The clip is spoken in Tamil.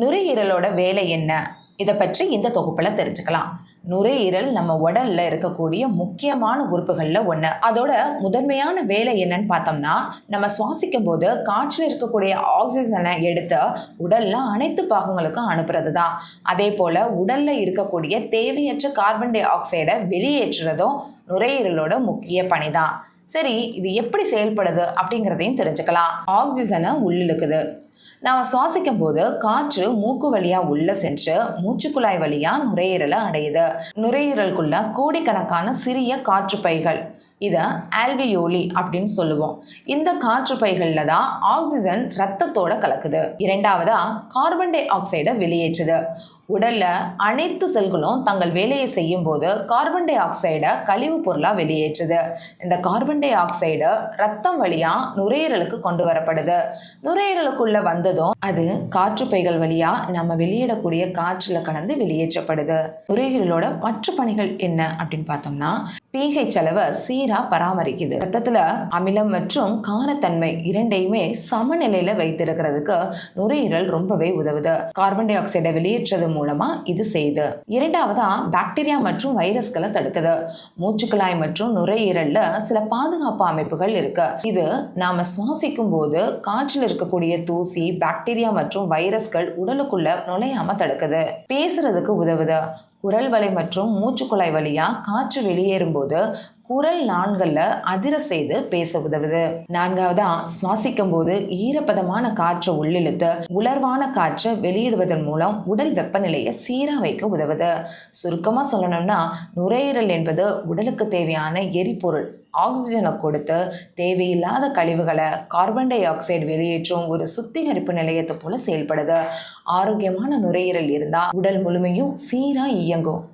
நுரையீரலோட வேலை என்ன? இதை பற்றி இந்த தொகுப்பில் தெரிஞ்சுக்கலாம். நுரையீரல் நம்ம உடல்ல இருக்கக்கூடிய முக்கியமான உறுப்புகளில் ஒன்று அதோட முதன்மையான வேலை என்னன்னு பார்த்தோம்னா நம்ம சுவாசிக்கும் போது காற்றில் இருக்கக்கூடிய ஆக்சிஜனை எடுத்து உடல்ல அனைத்து பாகங்களுக்கும் அனுப்புறது தான் அதே போல உடல்ல இருக்கக்கூடிய தேவையற்ற கார்பன் டை ஆக்சைடை வெளியேற்றுறதும் நுரையீரலோட முக்கிய பணி தான் சரி இது எப்படி செயல்படுது அப்படிங்கிறதையும் தெரிஞ்சுக்கலாம். ஆக்சிஜனை உள்ளிழுக்குது. நாம் சுவாசிக்கும் போது காற்று மூக்கு வழியா உள்ள சென்று மூச்சுக்குழாய் வழியா நுரையீரலை அடையுது. நுரையீரலுக்குள்ள கோடிக்கணக்கான சிறிய காற்று பைகள் இதை ஆல்வியோலி அப்படின்னு சொல்லுவோம். இந்த காற்று பைகளில் தான் ஆக்சிஜன் ரத்தத்தோட கலக்குது. இரண்டாவதா கார்பன் டை ஆக்சைடை வெளியேற்றுது. உடல்ல அனைத்து செல்களும் தங்கள் வேலையை செய்யும் போது கார்பன் டை ஆக்சைடை கழிவு பொருளாக வெளியேற்றுது. இந்த கார்பன் டை ஆக்சைடு ரத்தம் வழியாக நுரையீரலுக்கு கொண்டு வரப்படுது. நுரையீரலுக்குள்ள வந்ததும் அது காற்று பைகள் வழியாக நம்ம வெளியிடக்கூடிய காற்றில் கலந்து வெளியேற்றப்படுது. நுரையீரலோட மற்ற பணிகள் என்ன அப்படின்னு பார்த்தோம்னா பிஹெச் அளவை சீரா பராமரிக்குது. ரத்தத்துல அமிலம் மற்றும் காரத்தன்மை இரண்டையுமே சமநிலையில வைத்திருக்கிறதுக்கு நுரையீரல் ரொம்பவே உதவுது. கார்பன் டை ஆக்சைடை வெளியேற்றது மூலமா இது செய்யுது. இரண்டாவதா பாக்டீரியா மற்றும் வைரஸ்களை தடுக்குது. மூச்சுக்குழாய் மற்றும் நுரையீரல்ல சில பாதுகாப்பு அமைப்புகள் இருக்கு. இது நாம சுவாசிக்கும் போது காற்றில் இருக்கக்கூடிய தூசி பாக்டீரியா மற்றும் வைரஸ்கள் உடலுக்குள்ள நுழையாம தடுக்குது. பேசுறதுக்கு உதவுது. குரல் வலை மற்றும் மூச்சுக்குழாய் வழியா காற்று வெளியேறும் போது குரல் நான்களில் அதிர செய்து பேச உதவுது. நான்காவதா சுவாசிக்கும் போது ஈரப்பதமான காற்றை உள்ளிழுத்து உலர்வான காற்றை வெளியிடுவதன் மூலம் உடல் வெப்பநிலையை சீராக வைக்க உதவுது. சுருக்கமாக சொல்லணும்னா நுரையீரல் என்பது உடலுக்கு தேவையான எரிபொருள் ஆக்சிஜனை கொடுத்து தேவையில்லாத கழிவுகளை கார்பன் டை ஆக்சைடு வெளியேற்றும் ஒரு சுத்திகரிப்பு நிலையத்தை போல செயல்படுது. ஆரோக்கியமான நுரையீரல் இருந்தால் உடல் முழுமையும் சீராக இயங்கும்.